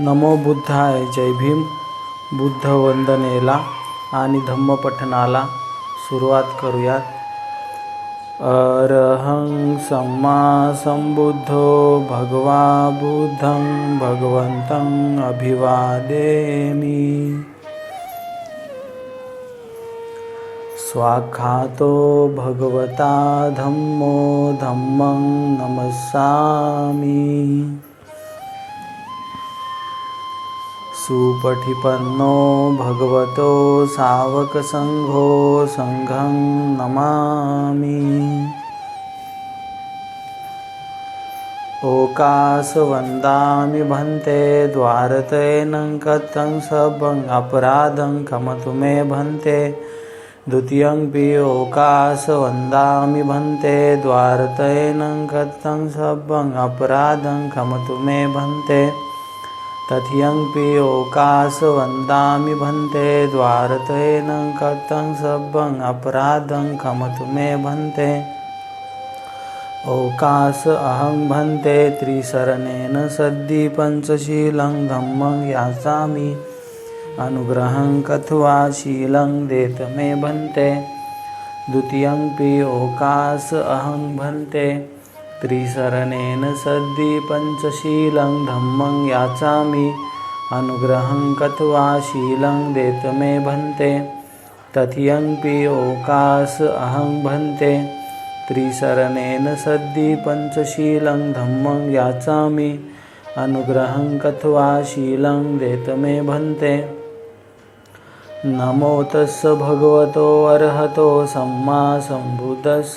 नमो बुद्धाय जय भीम. बुद्धवंदनेला आणि धम्मपठनाला सुरुवात करूयात. अरहं सम्मा संबुद्धो भगवा बुद्धं भगवंतं अभिवादेमी. स्वाखातो भगवता धम्मो धम्मं नमसामी सुपठिपन्नो भगवतो सावकसङ्घो सङ्घं नमामि। ओकासवन्दामि भन्ते द्वारतेनं कथं सबं अपराधं कमतु मे भन्ते। द्वितीयं पि ओकासवन्दामि भन्ते द्वारतेनं कथं सबं अपराधं कमतु मे भन्ते। तथियंपि ओकासवन्दामि भन्ते द्वारतेन कथं सबं अपराधं खमतु मे भन्ते। ओकास अहं भन्ते त्रिशरणेन सद्दि पञ्चशीलं धम्मं यासामि। अनुग्रहं कथवा शीलं देत मे भन्ते। द्वितीयंपि ओकास अहं भन्ते। त्रिसरणेन सद्दि पञ्चशीलं धम्मं याचामि। अनुग्रहं कथवा शीलं देत मे भन्ते। तथियंपि ओकास अहं भन्ते। त्रिसरणेन सद्दि पञ्चशीलं धम्मं याचामि। अनुग्रहं कथवा शीलं देत मे भन्ते। नमो तस्स भगवतो अर्हतो सम्मा सम्बुद्धस्स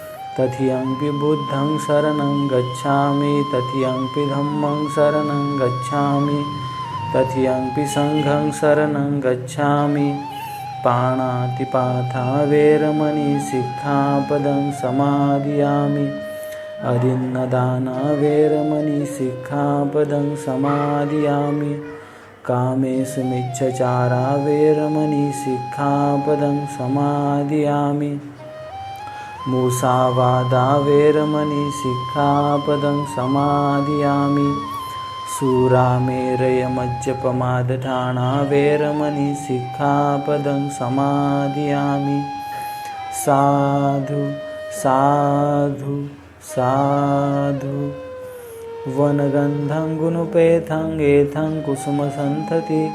तथियंपि बुद्धं शरणं गच्छामि तथियंपि धम्मं शरणं गच्छामि तथियंपि सङ्घं शरणं गच्छामि। पाणातिपाथा वेरमणि सिक्खापदं समादियामि। अदिन्नदाना वेरमणि सिक्खापदं समादियामि। कामेशमिच्छचारा वेरमणि सिक्खापदं समादियामि। मूसावादा वेरमणि सिक्खापदं समादियामि सुरामेरयमज्जपमादठाणा वेरमणि सिक्खापदं समादियामि साधु साधु साधु। वनगन्धं गुणपेथं एथं कुसुमसन्थति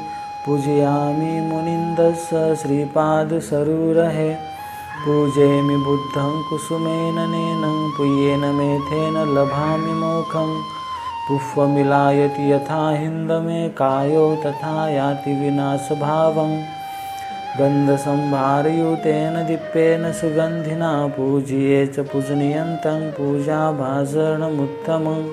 पूजयामि मुनिन्दस्य श्रीपादसरूरहे। पूजयामि बुद्धं कुसुमेन नेनं पुय्येन मेथेन लभामि मोखं। पुष्पमिलायति यथा हिन्दमे कायो तथा याति विनाशभावं। गन्धसंभारयुतेन दीप्तेन सुगन्धिना पूजये च पूजनीयन्तं पूजाभाषणमुत्तमं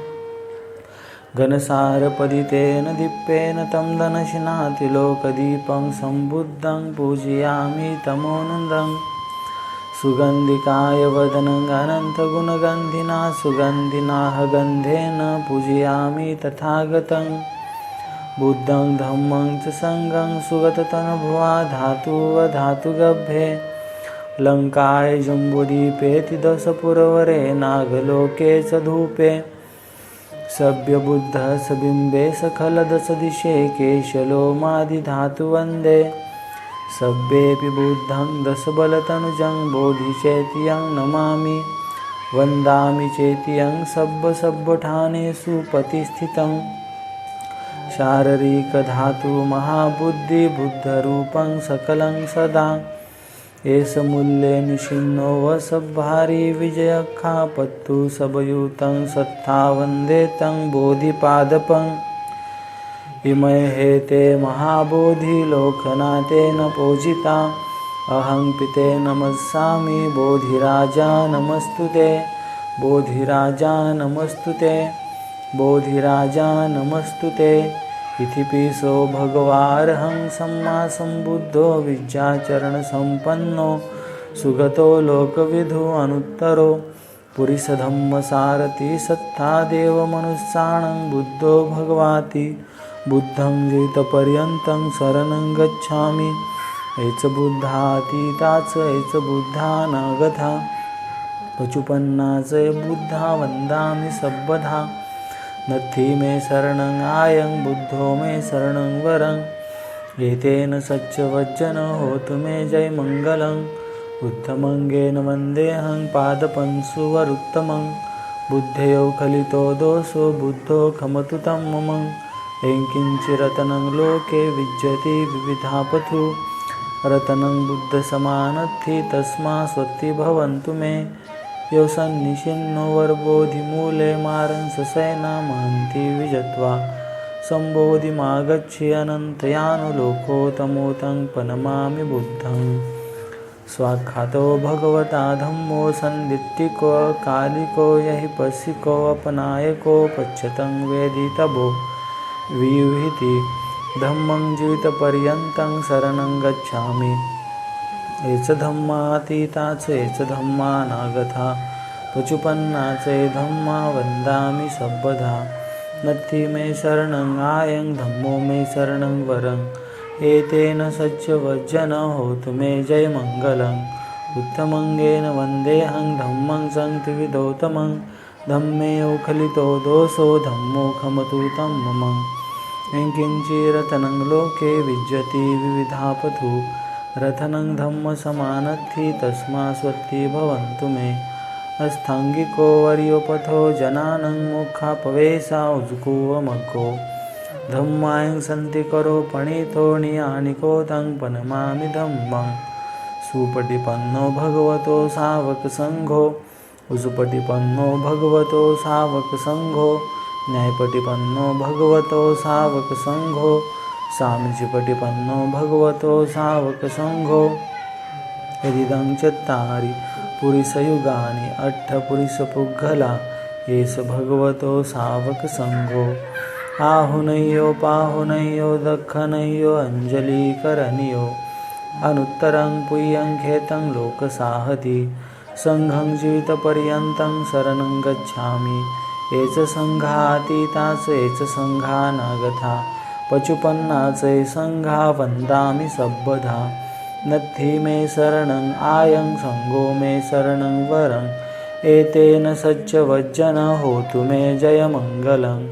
घनसारपदितेन दीप्तेन तं धनशिनातिलोकदीपं सम्बुद्धं पूजयामि तमोनन्दं सुगन्धिकाय वदनं अनन्तगुणगन्धिना सुगन्धिनाः गन्धेन पूजयामि तथागतं। बुद्धं धम्मं च सङ्गं सुगततनुभुवा धातुवधातुगभ्ये लङ्काय जम्बुदीपेति दशपुरवरे नागलोके च धूपे। सभ्यबुद्धः सबिम्बे सखलदशदिशे केशलोमादिधातुवन्दे। सभ्येऽपि बुद्धं दशबलतनुजं बोधिचेत्यं नमामि। वन्दामि चेत्यं सब्बसब्बठानेषु प्रतिष्ठितं शारीरिकधातुमहाबुद्धिबुद्धरूपं सकलं सदा। एष मूल्ये निषिन्नो वसभारी विजयखापत्तु सबयुतं सत्था वन्दे तं बोधिपादपम् विमय हे ते महाबोधी लोकनाथेन पूजिता। अहं पिते नमस्सामि बोधिराजा नमस्तु ते बोधिराजा नमस्तु ते बोधिराजा नमस्तु ते इथिपिसो भगवार्हं सम्मा सम्बुद्धो विद्याचरणसम्पन्नो सुगतो लोकविधो अनुत्तरो। पुरिसधम्मसारथि सत्ता देवमनुस्सानं बुद्धो भगवाति। बुद्धं जितपर्यन्तं शरणं गच्छामि। एच बुद्धातीताच एच बुद्धानागथा। पचुपन्नाच बुद्धा वन्दामि सब्बधा। नथी मे शरणं आयं बुद्धो मे शरणं वरं। एतेन सच्चवज्जन होतु मे जय उत्तमङ्गेन वन्देऽहं पादपंसुवरुत्तमं बुद्धयो खलितो दोषो बुद्धो खमतु तं मम। एङ्किञ्चिरतनं लोके विद्यते विविधापथु। रतनं बुद्धसमानत्थि तस्मा स्वत्ति भवन्तु मे। यो सन्निशिन्नो वर्बोधिमूले मारंससेना महन्ति विजत्वा। सम्बोधिमागच्छि अनन्तयानुलोकोतमोतं पनमामि बुद्धं स्वाख्यातो भगवता धम्मो सन्दिट्टिको कालिको यहि पशिको अपनायको पच्यतं वेदितभो। विविहिति धम्मं जीवितपर्यन्तं शरणं गच्छामि। एच धम्मातीता च एच धम्मानागता। पचुपन्ना च धम्मा वन्दामि सब्बधा नत्थि मे शरणं आयं धम्मो मे शरणं वरं। एतेन सच्चवज्जन होतु मे जयमङ्गलम्। उत्तमङ्गेन वन्देऽहं धम्मं सन्तिविधोत्तमं धम्मे उखलितो दोषो धम्मो खमतु तं मम। किञ्चिरतनं लोके विद्यति विविधापथु। रथनं धम्मसमानद्धि तस्मास्वत्ति भवन्तु मे। अस्थाङ्गिको वर्योपथो जनानं मुखापवेशा उजुकुवमग्गो। धम्मायं सन्ति करो पणितो नियानिको तं पनमामि धम्मं सुपटिपन्नो भगवतो सावकसङ्घो। उजुपटिपन्नो भगवतो सावकसङ्घो न्यायपटिपन्नो भगवतो सावकसङ्घो सामीचिपटिपन्नो भगवतो सावकसङ्घो हृदं चत्तारि पुरिसयुगानि अट्ठपुरिसपुग्गला एष भगवतो सावकसङ्घो आहुनय्यो पाहुनय्यो दख्खनय्यो अञ्जलीकरणीयो अनुत्तरं पुय्यं खेतं लोकसाहति सङ्घं जीवितपर्यन्तं शरणं गच्छामि। एच सङ्घातीता च एच सङ्घानागथा पचुपन्ना च सङ्घा वन्दामि सब्बधा। नद्धि मे शरणम् आयं सङ्गो मे शरणं वरम् एतेन सच्चवज्जन होतु मे जयमङ्गलम्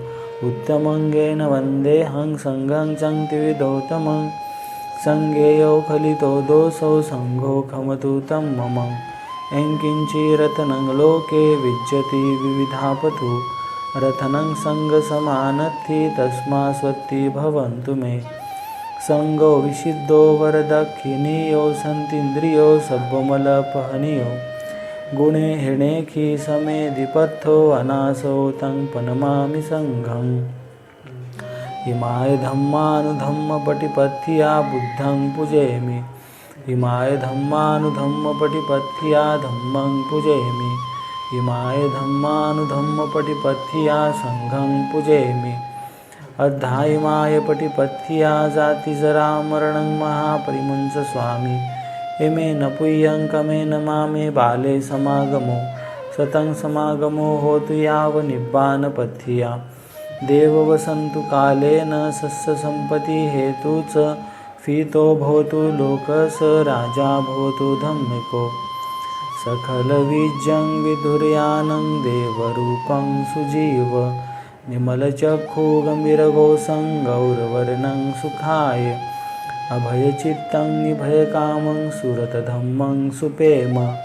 उत्तमङ्गेन वन्देऽहं सङ्गं चङ्क्तिविधोत्तमं। सङ्गेयो खलितो दोषौ सङ्घो खमतु तं मम। यङ्किञ्चिरतनं लोके विविधा विविधापथु रथनं सङ्गसमानत्थि तस्मास्वत्ति भवन्तु मे। सङ्गो विशिद्धो वरदक्षिणीयो सन्तीन्द्रियो सब्बमलपहनीयो। गुणे हिणेखि समे अनासो तं पनमामि सङ्घम्। इमाय धम्मानुधम्मपटिपथ्या बुद्धं पूजयामि। इमाय धम्मानुधम्मपटिपथ्या धम्मं पूजयामि। इमाय धम्मानुधम्मपटिपथ्या सङ्घं पूजयामि। अद्धायिमाय पटिपथ्या जातिजरामरणं महापरिमुञ्च स्वामी इमेन पुय्यं न मामे बाले समागमो। सतं समागमो होतु यावनिब्बानपथ्या देववसन्तु कालेन सस्यसम्पत्तिहेतु च फीतो भवतु लोकस राजा भवतु धम्मिको। सकलवीज्यं विधुर्यानं देवरूपं सुजीव। निमलचक्षुगम्भीरघोषं गौरवर्णं सुखाय। अभयचित्तं निभयकामं सुरतधम्मं सुपेम।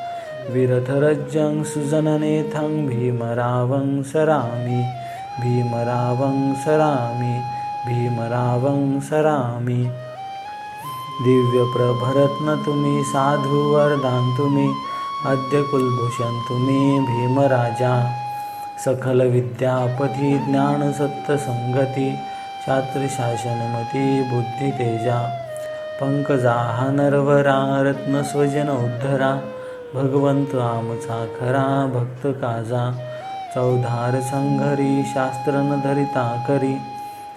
विरथरज्जं सुजननेथं भीमरावं सरामि। भीमरावं सरामि भीमरावं सरामि दिव्य प्रभरत्न तुम्ही साधू वरदान तुम्ही अद्य कुलभूषण तुम्ही भीमराजा सकल विद्यापती ज्ञानसत्तसंगती शास्त्रशासनमती बुद्धितेजा पंकजाहा नरवरा रत्नस्वजन उद्धरा भगवंत आमचा खरा भक्त काजा चौधार संघरी शास्त्र न धरिता करी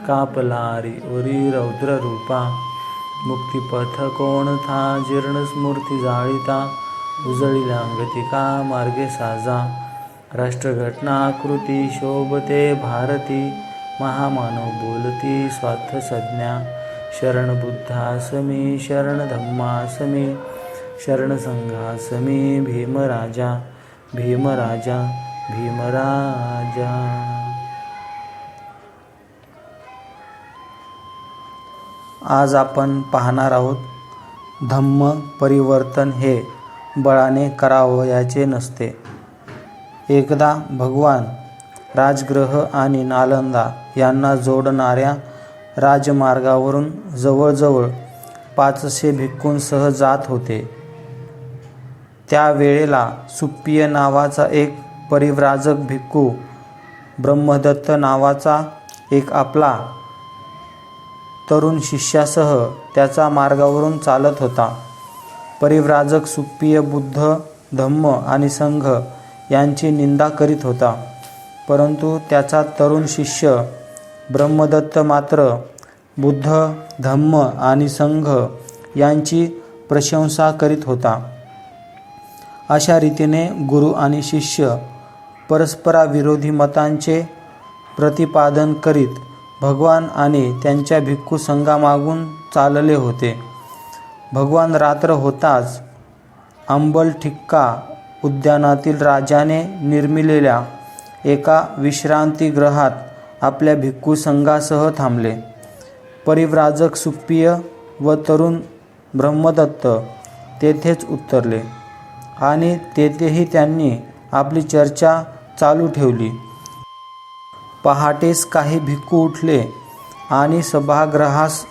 कापलारी उरी रौद्र रूपा मुक्तिपथ कोण था जीर्ण स्मृती जाळीता उजळील्या अंगतिका मार्गे साजा. राष्ट्रघटना कृती शोभते भारती महामानव बोलती स्वार्थ संज्ञा शरण बुद्धासमी शरण धम्मासमी शरण संघासमी भीमराजा भीमराजा भीमराजा. आज आपण पाहणार आहोत धम्म परिवर्तन हे बळाने करावयाचे नसते. एकदा भगवान राजग्रह आणि नालंदा यांना जोडणाऱ्या राजमार्गावरून जवळजवळ पाचशे भिक्खूंसह जात होते. त्यावेळेला सुप्पिय नावाचा एक परिव्राजक भिक्खू ब्रह्मदत्त नावाचा एक आपला तरुण शिष्यासह त्याचा मार्गावरून चालत होता. परिव्राजक सुप्पिय बुद्ध धम्म आणि संघ यांची निंदा करीत होता. परंतु त्याचा तरुण शिष्य ब्रह्मदत्त मात्र बुद्ध धम्म आणि संघ यांची प्रशंसा करीत होता. अशा रीतीने गुरु आणि शिष्य परस्पराविरोधी मतांचे प्रतिपादन करीत भगवान आणि त्यांच्या भिक्खू संघामागून चालले होते. भगवान रात्र होताच अंबल ठिक्का उद्यानातील राजाने निर्मिलेल्या एका विश्रांतीगृहात आपल्या भिक्खू संघासह थांबले. परिव्राजक सुप्पिय व तरुण ब्रह्मदत्त तेथेच उतरले आणि तेथेही त्यांनी आपली चर्चा चालू ठेवली. पहाटेस काही भिक्खू उठले आणि सभागृहास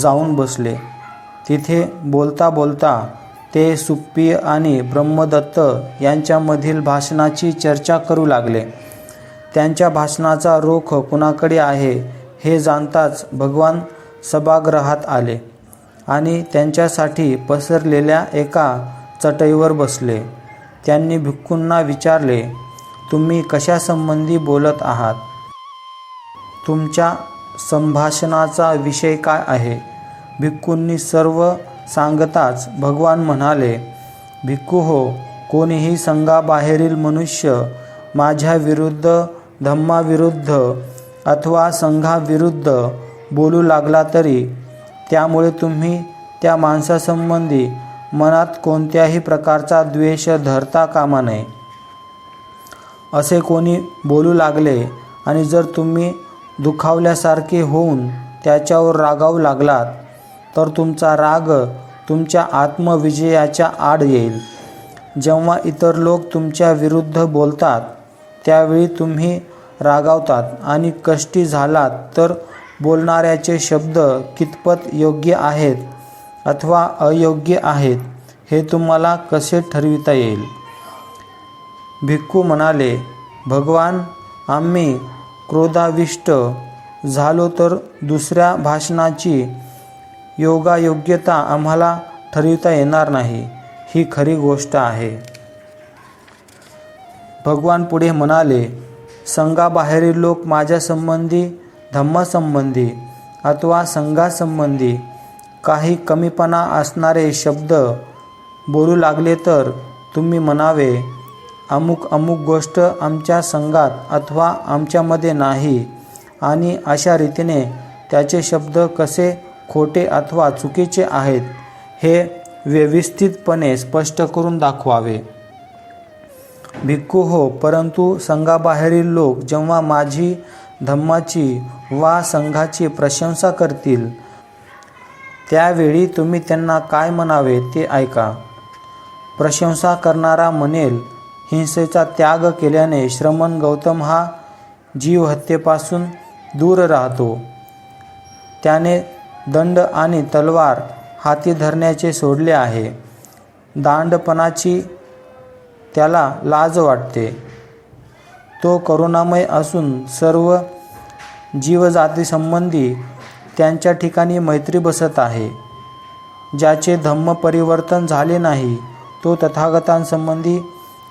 जाऊन बसले. तिथे बोलता बोलता ते सुप्पी आणि ब्रह्मदत्त यांच्यामधील भाषणाची चर्चा करू लागले. त्यांच्या भाषणाचा रोख कुणाकडे आहे हे जाणताच भगवान सभागृहात आले आणि त्यांच्यासाठी पसरलेल्या एका चटईवर बसले. त्यांनी भिक्खूंना विचारले तुम्ही कशासंबंधी बोलत आहात? तुमच्या संभाषणाचा विषय काय आहे? भिक्खूंनी सर्व सांगताच भगवान म्हणाले भिक्खू हो कोणीही संघाबाहेरील मनुष्य माझ्या विरुद्ध धम्माविरुद्ध अथवा संघाविरुद्ध बोलू लागला तरी त्यामुळे तुम्ही त्या माणसासंबंधी मनात कोणत्याही प्रकारचा द्वेष धरता कामा नये. असे कोणी बोलू लागले आणि जर तुम्ही दुखावल्यासारखे होऊन त्याच्यावर रागावू लागलात तर तुमचा राग तुमच्या आत्मविजयाच्या आड येईल. जेव्हा इतर लोक तुमच्या विरुद्ध बोलतात त्यावेळी तुम्ही रागावतात आणि कष्टी झालात तर बोलणाऱ्याचे शब्द कितपत योग्य आहेत अथवा अयोग्य आहेत हे तुम्हाला कसे ठरविता येईल? भिक्खू म्हणाले भगवान आम्ही क्रोधाविष्ट झालो तर दुसऱ्या भाषणाची योगायोग्यता आम्हाला ठरविता येणार नाही. ही खरी गोष्ट आहे. भगवान पुढे म्हणाले संघाबाहेरील लोक माझ्यासंबंधी धम्मासंबंधी अथवा संघासंबंधी काही कमीपणा असणारे शब्द बोलू लागले तर तुम्ही म्हणावे अमुक अमुक गोष्ट आमच्या संघात अथवा आमच्यामध्ये नाही. आणि अशा रीतीने त्याचे शब्द कसे खोटे अथवा चुकीचे आहेत हे व्यवस्थितपणे स्पष्ट करून दाखवावे. भिक्खू हो परंतु संघाबाहेरील लोक जेव्हा माझी धम्माची वा संघाची प्रशंसा करतील त्यावेळी तुम्ही त्यांना काय म्हणावे ते ऐका. प्रशंसा करणारा म्हणेल हिंसेचा त्याग केल्याने श्रमण गौतम हा जीवहत्येपासून दूर राहतो. त्याने दंड आणि तलवार हाती धरण्याचे सोडले आहे. दांडपणाची त्याला लाज वाटते. तो करुणामय असून सर्व जीवजातीसंबंधी त्यांच्या ठिकाणी मैत्री बसत आहे. ज्याचे धम्म परिवर्तन झाले नाही तो तथागतांसंबंधी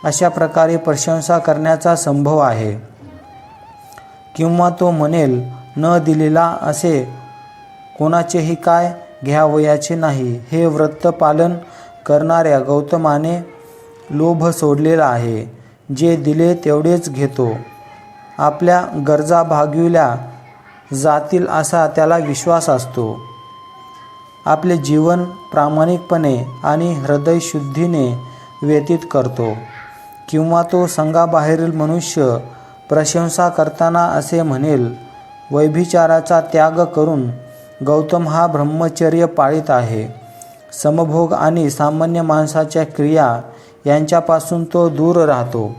अशा प्रकारे प्रशंसा करण्याचा संभव आहे. किंवा तो म्हणेल न दिलेला असे कोणाचेही काय घ्यावयाचे नाही. हे व्रत पालन करणाऱ्या गौतमाने लोभ सोडलेला आहे. जे दिले तेवढेच घेतो. आपल्या गरजा भागविल्या जातील असा त्याला विश्वास असतो. आपले जीवन प्रामाणिकपणे आणि हृदयशुद्धीने व्यतीत करतो. किंवा तो संघाबाहेरील मनुष्य प्रशंसा करताना असे म्हणेल वैभिचाराचा त्याग करून गौतम हा ब्रह्मचर्य पाळीत आहे. समभोग आणि सामान्य माणसाच्या क्रिया यांच्यापासून तो दूर राहतो.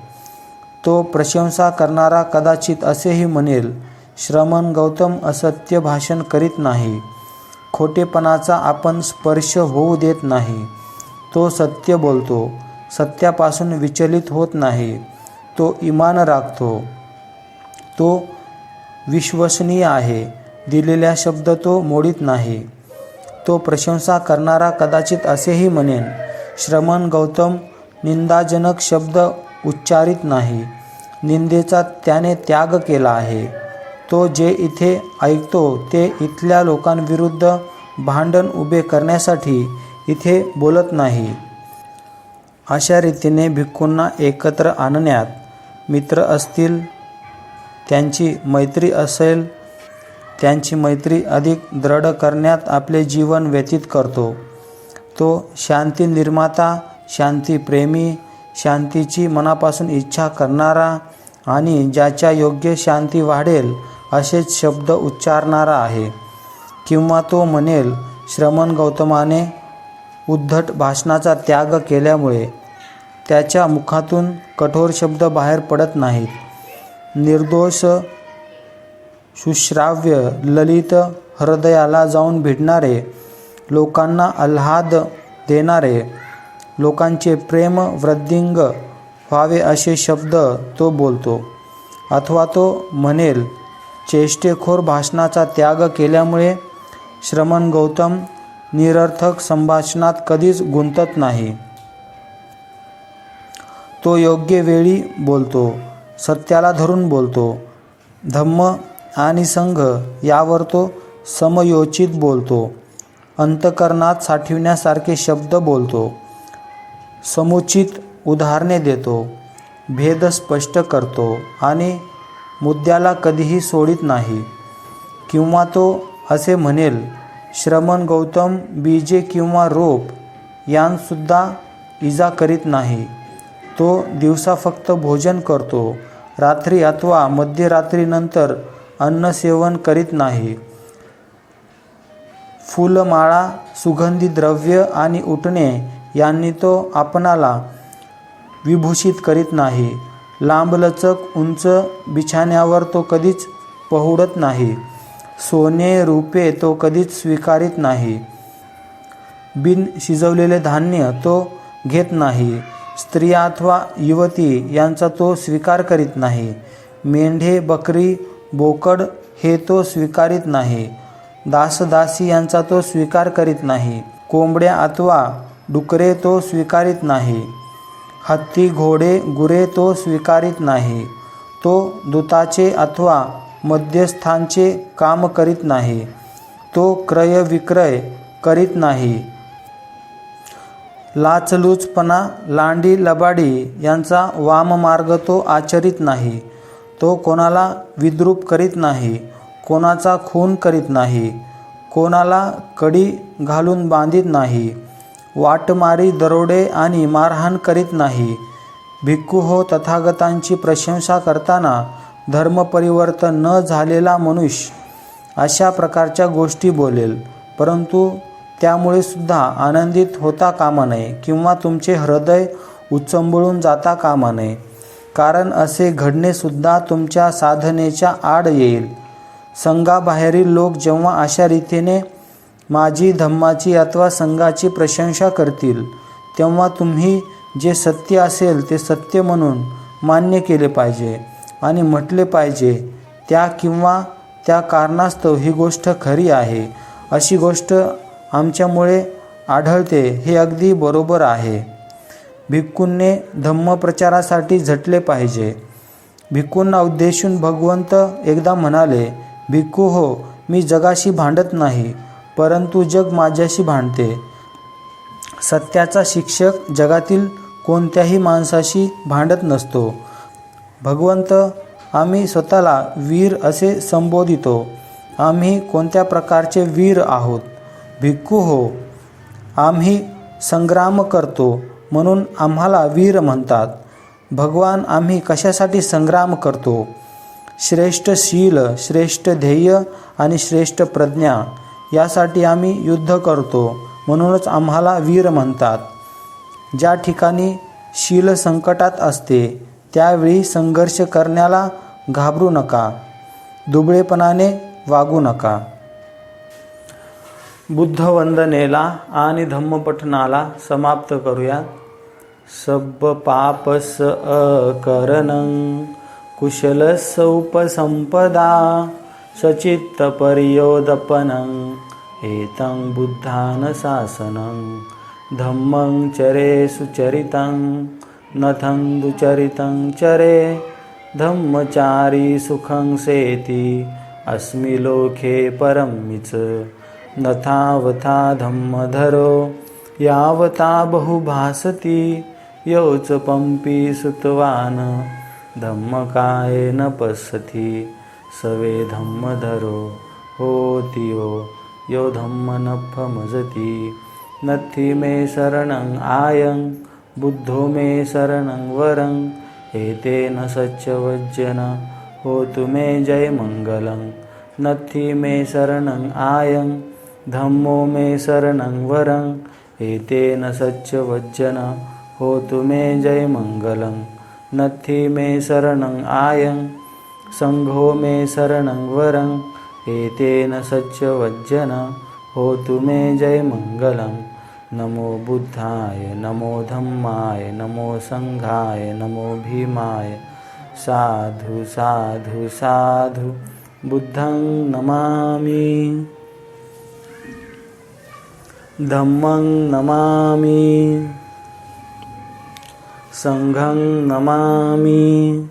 तो प्रशंसा करणारा कदाचित असेही म्हणेल श्रमण गौतम असत्य भाषण करीत नाही. खोटेपणाचा आपण स्पर्श होऊ देत नाही. तो सत्य बोलतो. सत्यापासून विचलित होत नाही. तो इमान राखतो. तो विश्वसनीय आहे. दिलेल्या शब्द तो मोडीत नाही. तो प्रशंसा करणारा कदाचित असेही म्हणेन श्रमण गौतम निंदाजनक शब्द उच्चारित नाही. निंदेचा त्याने त्याग केला आहे. तो जे इथे ऐकतो ते इथल्या लोकांविरुद्ध भांडण उभे करण्यासाठी इथे बोलत नाही. अशा रीतीने भिक्खूंना एकत्र आणण्यात मित्र असतील त्यांची मैत्री असेल त्यांची मैत्री अधिक दृढ करण्यात आपले जीवन व्यतीत करतो. तो शांती निर्माता शांती प्रेमी शांतीची मनापासून इच्छा करणारा आणि ज्याच्या योग्य शांती वाढेल असेच शब्द उच्चारणारा आहे. किंवा तो म्हणेल श्रमण गौतमाने उद्धट भाषणाचा त्याग केल्यामुळे त्याच्या मुखातून कठोर शब्द बाहेर पडत नाहीत. निर्दोष सुश्राव्य ललित हृदयाला जाऊन भिडणारे लोकांना आल्हाद देणारे लोकांचे प्रेम वृद्धिंग व्हावे असे शब्द तो बोलतो अथवा तो म्हणेल. चेष्टेखोर भाषणाचा त्याग केल्यामुळे श्रमण गौतम निरर्थक संभाषणात कधीच गुंतत नाही. तो योग्य वेळी बोलतो सत्याला धरून बोलतो. धम्म आणि संघ यावर तो समयोचित बोलतो. अंतकरणात साठविण्यासारखे शब्द बोलतो. समुचित उदाहरणे देतो. भेद स्पष्ट करतो आणि मुद्द्याला कधीही सोडित नाही. किंवा तो असे म्हणेल श्रमण गौतम बीजे किंवा रोप यांसुद्धा इजा करीत नाही. तो दिवसा फक्त भोजन करतो. रात्री अथवा मध्यरात्रीनंतर अन्न सेवन करीत नाही. फुलमाळा सुगंधी द्रव्य आणि उठणे यांनी तो आपणाला विभूषित करीत नाही. लांबलचक उंच बिछाण्यावर तो कधीच पहुडत नाही. सोने रुपे तो कधीच स्वीकारित नाही. बिन शिजवलेले धान्य तो घेत नाही. स्त्रिया अथवा युवती यांचा तो स्वीकार करीत नाही. मेंढे बकरी बोकड हे तो स्वीकारित नाही. दासदासी यांचा तो स्वीकार करीत नाही. कोंबड्या अथवा डुकरे तो स्वीकारित नाही. हत्ती घोडे गुरे तो स्वीकारित नाही. तो दूताचे अथवा मध्यस्थांचे काम करीत नाही. तो क्रय विक्रय करीत नाही. लाचलुचपणा लांडी लबाडी यांचा वाममार्ग तो आचरित नाही. तो कोणाला विद्रूप करीत नाही कोणाचा खून करीत नाही कोणाला कडी घालून बांधित नाही वाटमारी दरोडे आणि मारहाण करीत नाही. भिक्खू हो तथागतांची प्रशंसा करताना धर्मपरिवर्तन न झालेला मनुष्य अशा प्रकारच्या गोष्टी बोलेल. परंतु त्यामुळे सुद्धा आनंदित होता कामा नये किंवा तुमचे हृदय उचंबळून जाता कामा नये. कारण असे घडणेसुद्धा तुमच्या साधनेच्या आड येईल. संघाबाहेरील लोक जेव्हा अशा रीतीने माझी धम्माची अथवा संघाची प्रशंसा करतील तेव्हा तुम्ही जे सत्य असेल ते सत्य म्हणून मान्य केले पाहिजे. आणि म्हटले पाहिजे त्या किंवा त्या कारणास्तव ही गोष्ट खरी आहे. अशी गोष्ट आमच्यामुळे आढळते हे अगदी बरोबर आहे. भिक्खूंने धम्मप्रचारासाठी झटले पाहिजे. भिक्खूंना उद्देशून भगवंत एकदा म्हणाले भिक्खू हो मी जगाशी भांडत नाही परंतु जग माझ्याशी भांडते. सत्याचा शिक्षक जगातील कोणत्याही माणसाशी भांडत नसतो. भगवंत आम्ही स्वतःला वीर असे संबोधितो. आम्ही कोणत्या प्रकारचे वीर आहोत? भिक्खू हो आम्ही संग्राम करतो म्हणून आम्हाला वीर म्हणतात. भगवान आम्ही कशासाठी संग्राम करतो? श्रेष्ठ शील श्रेष्ठ ध्येय आणि श्रेष्ठ प्रज्ञा यासाठी आम्ही युद्ध करतो म्हणूनच आम्हाला वीर म्हणतात. ज्या ठिकाणी शील संकटात असते त्यावेळी संघर्ष करण्याला घाबरू नका. दुबळेपणाने वागू नका. बुद्धवंदनेला आणि धम्मपठनाला समाप्त करूया. सब पापस अकरणं कुशलसौपसंपदा सचित्त सचित्तपर्योदपनं एतं बुद्धानशासनं धम्मं चरे सुचरितं नथं दुचरितं चरे धम्मचारी सुखं सेति अस्मि लोके परमिच नथावथा धम्मधरो यावता बहुभासति योच पंपी सुतवान। न पसति सवे धम्मधरो होतियो यो धम्मनफमजति नथि मे शरणं आयं बुद्धो मे शरणं वरं एतेन सच्चवज्जन होतु मे जयमङ्गलं नथि मे शरणं आयं धम्मो मे शरणं वरं एतेन सच्चवज्जन होतु मे जयमङ्गलं नथि मे शरणं आयं सङ्घो मे शरणं वरं एतेन सच्चवज्जन होतु मे जयमङ्गलं नमो बुद्धाय नमो धम्माय नमो संघाय नमो भीमाय। साधु साधु साधु बुद्धं नमामि। धम्मं नमामि। सङ्घं नमामि।